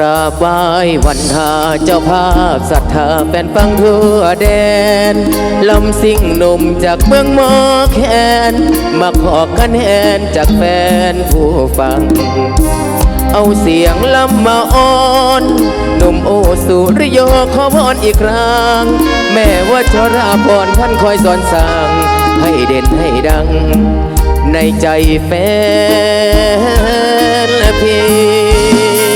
ราบไหว้วันทาเจ้าภาพศรัทธาแฟนฟังทั่วแดน ลำสิ่งหนุ่มจากเมืองมอแคนมาขอคะแนนจากแฟนผู้ฟัง เอาเสียงลำมาอ้อนหนุ่มโอสุริโยขอพรอีกครั้ง แม่ว่าชราพรท่านคอยสอนสั่ง ให้เด่นให้ดัง ในใจแฟนและพี่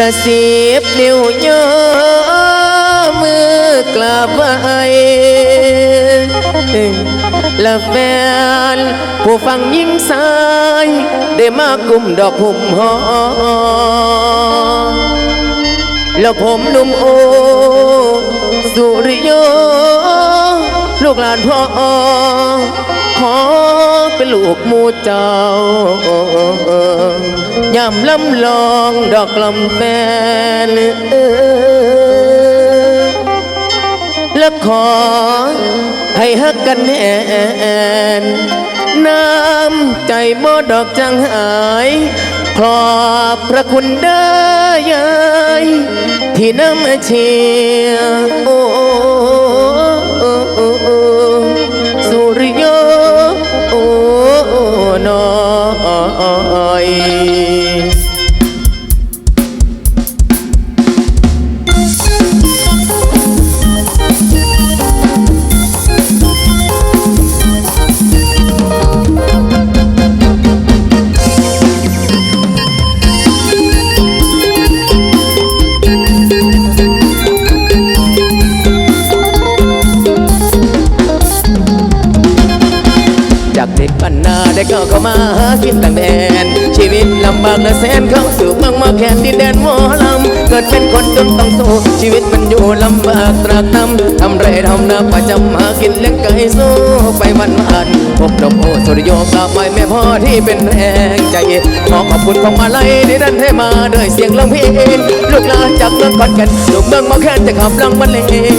ละสิบนิ้วย่อมือกลับไหวละแฟนผู้ฟังยิ่งสา ขอเป็นลูกมูเจ้ายำลำลองดอกลำแฟนเออและขอให้ฮักกันแน่นน้ำใจบ่ดอกจังหายขอบพระคุณเด้อยายที่นำเชียร์โอ้ เข้าเข้ามาหากินต่างแดน ชีวิตลำบากและแสนเข้าสู่เมืองมาแคนดินแดนหมอลำ กิดเป็นคนจนต้องสู้ชีวิตมันอยู่ลำบากตรากตำทำไรทำนาประจำหากินเลี้ยงไก่สู้ไปวันวันพบดอกโอสุริโยกลับไปแม่พ่อที่เป็นแรงใจขอขอบคุณของมาลัยที่ดันให้มาด้วยเสียงร้องเพลงลูกหลานจากเมืองขอนแก่นลูกเมืองมาแคนจะขับลังบรรเล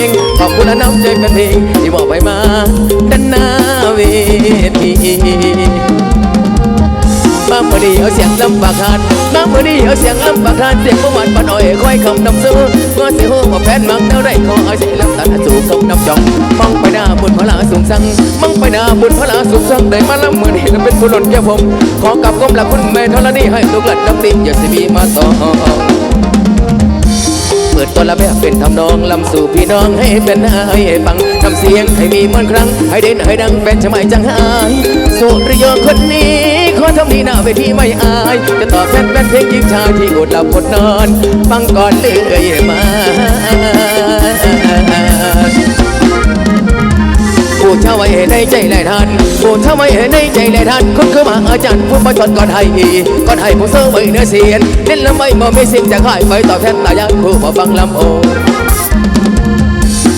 งขอบคุณและน้ำใจเป็นเพลงที่บอกไปมาดันหน้าเวที มาเมื่อนี้เอาเสียงลำบากหันมาเมื่อนี้เอาเสียงลำบากหันเสียงประวัติปานอ่อยค่อยคำนำซื้อเมื่อเสียหัวแฟนมักเท่าไรขอเอาเสียงลำตัดสู่คำนำจองมองไปหน้าบุญพระลาสูงสังมองไปหน้าบุญพระลาสูงสังได้มาลำเมื่อนี้เป็นผู้หล่นแก่ผมขอกับก้มหละคุณแม่ธรณีให้ลูกหลานดำดินอย่าสิมีมาต่อเปิดตัวละแบบเป็นทำนองลำสู่พี่น้องให้เป็นให้ฟังทำเสียงให้มีมนครั้ง ให้เด่นให้ดังแฟนชะไมจังหายสุริยคนนี้ ขอทำดีหน้าเวทีไม่อาย จะตอบแฟนแฟนเพลงยิงชายที่อดหลับอดนอน ฟังก่อนเลื่อยมาผู้เช่าไว้ในใจแลทันผู้เช่าไว้ในใจแลทันคุณคือมาอาจารย์ผู้ประชดก่อนให้ก่อนให้ผู้เสื้อไว้เนื้อเสียนเล่นลำไม่บ่มีสิ่งจะขายไปตอบแทนตายานผู้มาฟังลำโอ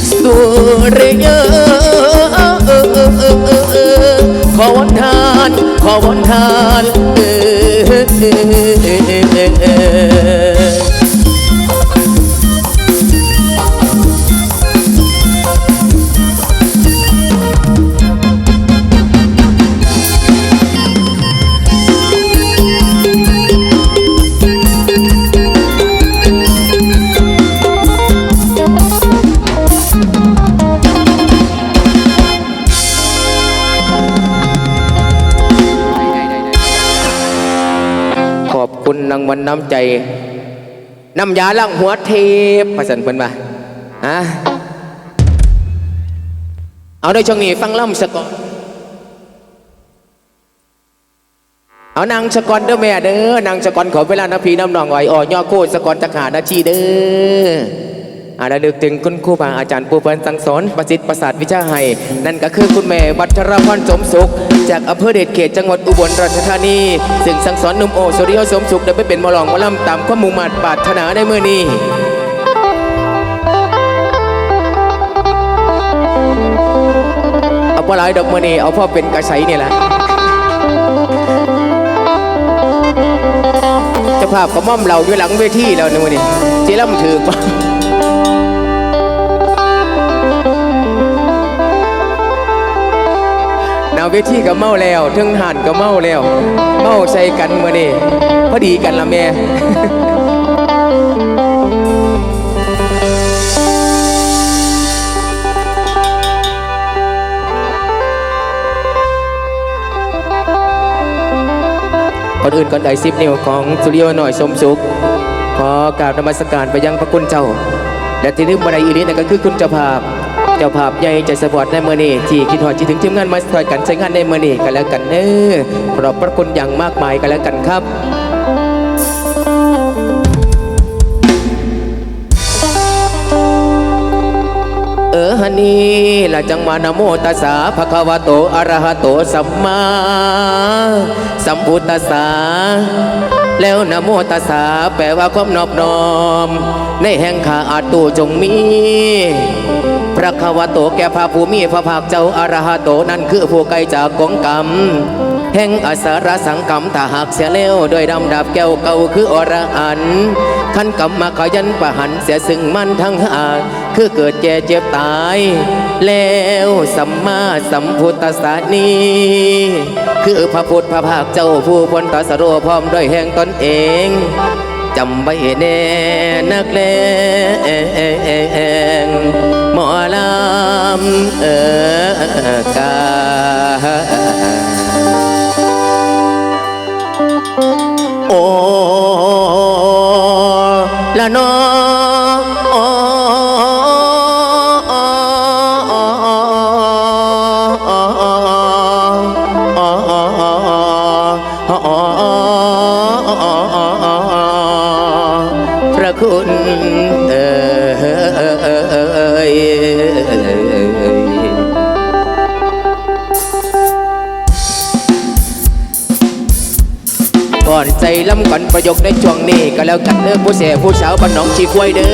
สุริยข ขอวันทานเออางวัลน้ำใจน้ำยาล้างหัวเทพมาสันเพิ่นมาฮะเอาในช่วงนี้ฟังล่ำสะก่อนเอานางสะกอนเด้อแม่เด้อนางสะกอนขอเวลานาพีน้ำนองอ่อยอ่อย่อโคตรสะกอนตะขานาชีเด้ออาระลึกถึงคุณครูบาอาจารย์ผู้เพิ่นสั่งสอนประสิทธิ์ประสาทวิชาให้นั่นก็คือคุณแม่วัชรพรสมสุข จากอำเภอเดชเขตจังหวัดอุบลราชธานี ซึ่งสั่งสอนนุ่มโอสุริยสมสุขได้ไปเป็นมอลองมอลำตามความมุ่งมั่นปารถนาในมือนี้เอาปลายดอกมือนี้เอาพ่อเป็นกระใสนี่แหละเจะภาพกระม่อมเราอยู่หลังเวทีแล้วในมือนี้จีล่ำถือ เวทีก็เมาแล้วเทึงหันก็เมาแล้ว เมาใส่กันมื่อนี่พอดีกันละแม่ก่อนอื่นก่อนใดสิบนิ้วของสุริโยหน่อยสมสุขขอกราบนมัสการไปยังพระคุณเจ้า และที่นึกบันไดอีนี้นั่นก็คือคุณเจ้าภาพ เจ้าภาพใหญ่ใจสปอร์ตในเมื่อนี้ที่คิดหอดจิถึงทีมงานมาถอยกันใช้งานในเมื่อนี้กันแล้วกันเนอขอบพระคุณอย่างมากมายกันแล้วกันครับเออฮันนี่ละจังมานโมตัสสะภะคะวะโตอะระหะโตสัมมาสัมพุทธัสสะแล้วนโมตัสสะแปลว่าความนอบน้อม ในแห่งข้าอาตูจงมี พระควโตแก่พระภูมิพระภาคเจ้าอรหะโตนั่นคือผู้ไกลจากกองกรรมแห่งอสารสังกรรมถ้าหากเสียแล้วโดยดำดับแก้วเก่าคืออรหันต์ขันกรรมมาขยันประหันเสียซึ่งมันทั้งหาคือเกิดแก่เจ็บตาย แล้วสัมมาสัมพุทธสานีคือพระพุทธพระภาคเจ้าผู้พ้นตรัสรพร้อมด้วยแห่งตนเองจำไว้แน่นักเล ลำเออกา อนใจล้ำก่อนประโยคในช่วงนี้ก็แล้วกันเด้อผู้เสียผู้สาวบ้านหนองชีควยเด้อ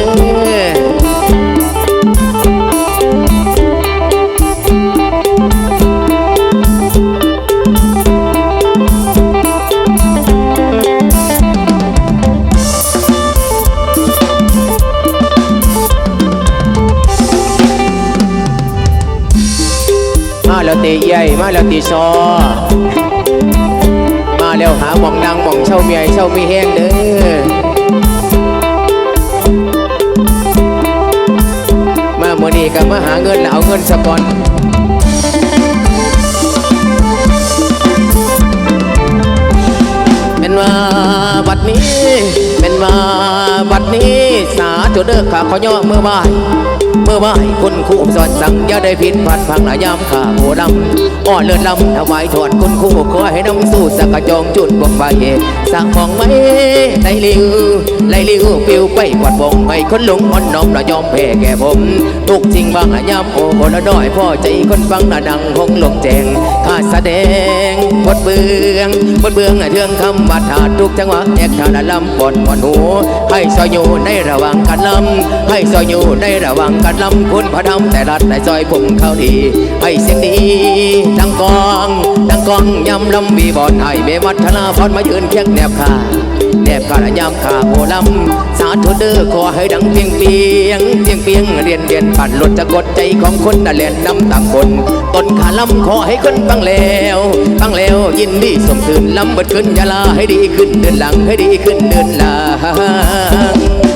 มาแล้วตีใหญ่มาแล้วตีซอ แล้วหาหมองนางหมองเช่าเมียเช่ามีแห้งเด้อมาโมอนี้ก็มาหาเงินแล้วเอาเงินสะก่อนเป็นว่าบัดนี้เป็นว่าบัดนี้สาธุเด้อข้าขอย่อเมื่อบ่าย เมื่อบ่ายคุณครูสอนสั่งอย่าได้ผิดพลาดพังหลายยามข้าโหดำอ้อนเลือดลำถวายถอดคุณครูขอให้น้ำสู่สักกะจองจุดบงไฟสั่งของไว้ไลลิวไลลิวปิวไปกวาดวงให้คนหลงอ่อนน้อมละยอมแพ้แก่ผมทุกจริงบางละยามโอ้โหละด้อยพ่อใจคนฟังละดังคงหลงแจงข้าแสดงบทเบืองบทเบืองเทืองคำบัดหาทุกจังหวะแอกทาละลำปอนปอนหูให้ซอยอยู่ในระหว่างการลำให้ซอยอยู่ในระหว่างการลำคุณพระดำแต่รัดในซอยผมเข้าดีให้เสียงดีดังกองดังกองยำลำมีบอลให้เมวัฒนาพรมายืนเคียงแนบขาแนบขาละยำขาโหลำสาธุเด้อขอให้ดังเปียงเปียงเปียงเปียงเรียนเรียนผ่านหลดจะกดใจของคนน่ะเรียนนำต่างคนต้นขาลำขอให้คนฟังแล้วฟังแล้วยินดีสมตื่นลำเบิดขึ้นยาลาให้ดีขึ้นเดินหลังให้ดีขึ้นเดินหลัง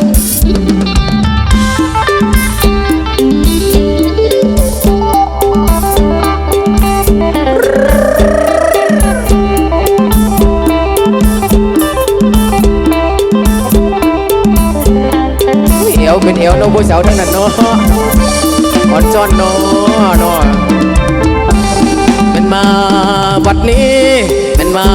เอวเป็นเอวน้องผู้สาวทั้งนั้นเนาะอ่อนจ้อนเนาะเนาะเป็นมาบัดนี้เป็นมา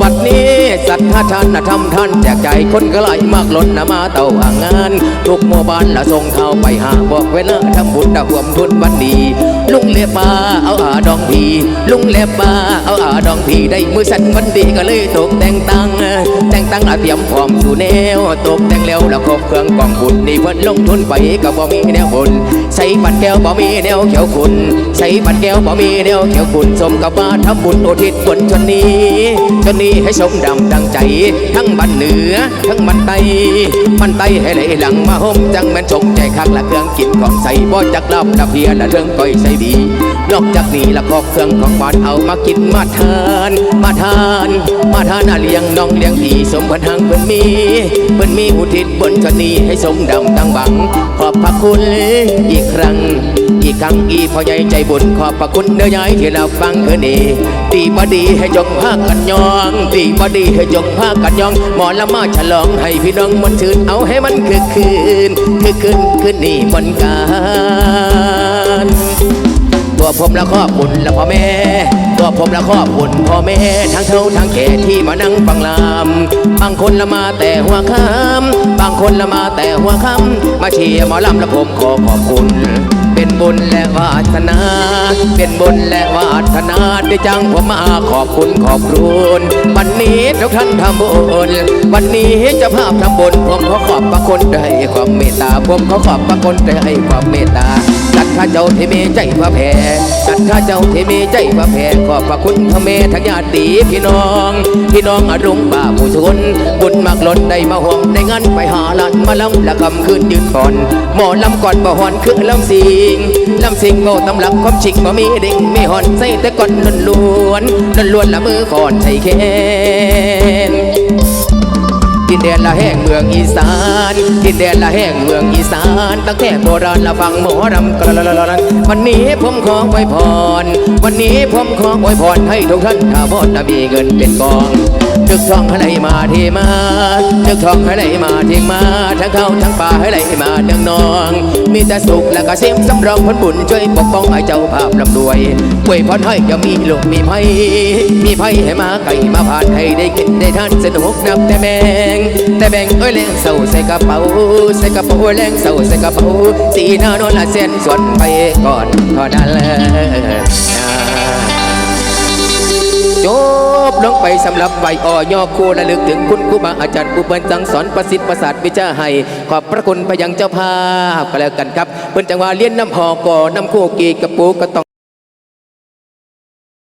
บัดนี้สัตว์ท่าท่านนะทำท่านแจกใจคนก็ไหลมากล้นนะมาเต่าอ่างงาน ทุกหมู่บ้านละส่งเท้าไปหาบอกเวลาทำบุญดะหวมทุนวันดี งเล็บมาเอาอาดองพีลุงเล็บมาเอาอาดองพีได้มือสั่นวันดีก็เลยตกแต่งตังแต่งตังอาเตรียมพร้อมสู่แนวตกแต่งแล้วแล้วครบเครื่องกองบุญนี่เพิ่นลงทุนไปก็บ่มีแนวบุญใส่บัตรแก้วบ่มีแนวเขียวคุณใส่บัตรแก้วบ่มีแนวเขียวคุณสมกับว่าทำบุญอุทิศบุญชนนี้ชนนี้ให้สมดดังใจ ทั้งบันเหนือ ทั้งบันไตบันไตให้ไหลหลังมาห่มจังแม่นชกใจคักละเครื่องกินของใส่บ่จักลับละเพียละเรื่องก้อยใส่ดีนอกจากนี้ละครอเครื่องของหวานเอามากินมาทานมาทาน มาทานอาเลี้ยงน้องเลี้ยงพี่สมพันหังเพิ่นมีเพิ่นมีอุทิศบนชนีให้สมดำตั้งบัง ขอบพระคุณอีกครั้ง อีกครั้งอีพ่อใหญ่ใจบุญขอบพระคุณเนื้อยายที่เราฟังคืนนี้ดีบดีให้จงพากันยองดีบดีให้จงพากันยอง หมอละมาฉลองให้พี่น้องมันชื่นเอาให้มันคือคืนคือคืนคืนนี้มันการ ตัวผมและขอบคุณและพ่อแม่ ตัวผมและขอบคุณพ่อแม่ ทั้งเท่าทั้งแก่ที่มานั่งฟังลำบางคนละมาแต่หัวค่ำบางคนละมาแต่หัวค่ำมาเชียร์หมอลำละผมขอขอบคุณ เป็นบุญและวาสนา เป็นบุญและวาสนาได้จังผมมาขอบคุณขอบคุณวันนี้ทุกท่านทำบุญวันนี้จะภาพทำบุญผมขอขอบพระคุณได้ความเมตตาผมขอขอบพระคุณได้ความเมตตา ข้าเจ้าที่มีใจพระแผ่จัดข้าเจ้าที่มีใจพระแผ่ขอบพระคุณพระเมทั้งญาติพี่น้อง พี่น้องอรุณป่าผู้ชนบุญมากล้นได้มาห่วงได้งันไปหาลันมาลำละคำคืนยืนก่อนหมอลำก่อนบ่หอนคือลำสิงลำสิงโง่ตำลักความชิงบ่มีดิ่งมีหอนใส่แต่ก่อนล้วนล้วนล้วนละมือก่อนใส่แขน ดินแดนละแห่งเมืองอีสานดินแดนละแห่งเมืองอีสาน ตั้งแต่โบราณละฟังหมอรำกระละละวันนี้ผมขอไว้พร วันนี้ผมขอไว้พรให้ทุกท่านข้าพเจ้ามีเงินเป็นกอง จึกทองให้ไหลมาเทมาจึกทองให้ไหลมาเทมา ทั้งเข้าทั้งป่าให้ไหลมาเนืองนอง มีแต่สุขและก็เสียงสำรองผลบุญช่วยปกป้องให้เจ้าภาพลำรวยอวยพรให้จะมีลูกมีไพ่มีไพ่ให้มาไก่มาผ่านให้ได้กินได้ทานสนุกนับแต่แมงแต่แบงเอ้ยแรงเศร้าใส่กระเป๋าใส่กระเป๋าแรงเศร้าใส่กระเป๋าสีหน้านอนละเส้นส่วนไปก่อนเท่านั้นแหละ จบลงไปสำหรับใบอ่อยอคู่ระลึกถึงคุณครูบาอาจารย์ผู้เปินจังสอนประสิทธิ์ประสาทวิชาให้ขอบพระคุณพยังเจ้าภาพก็แล้วกันครับเปิ้นจังว่าเลี้ยนน้ำหอก่อน้ำคู่กีกระปูกระตอง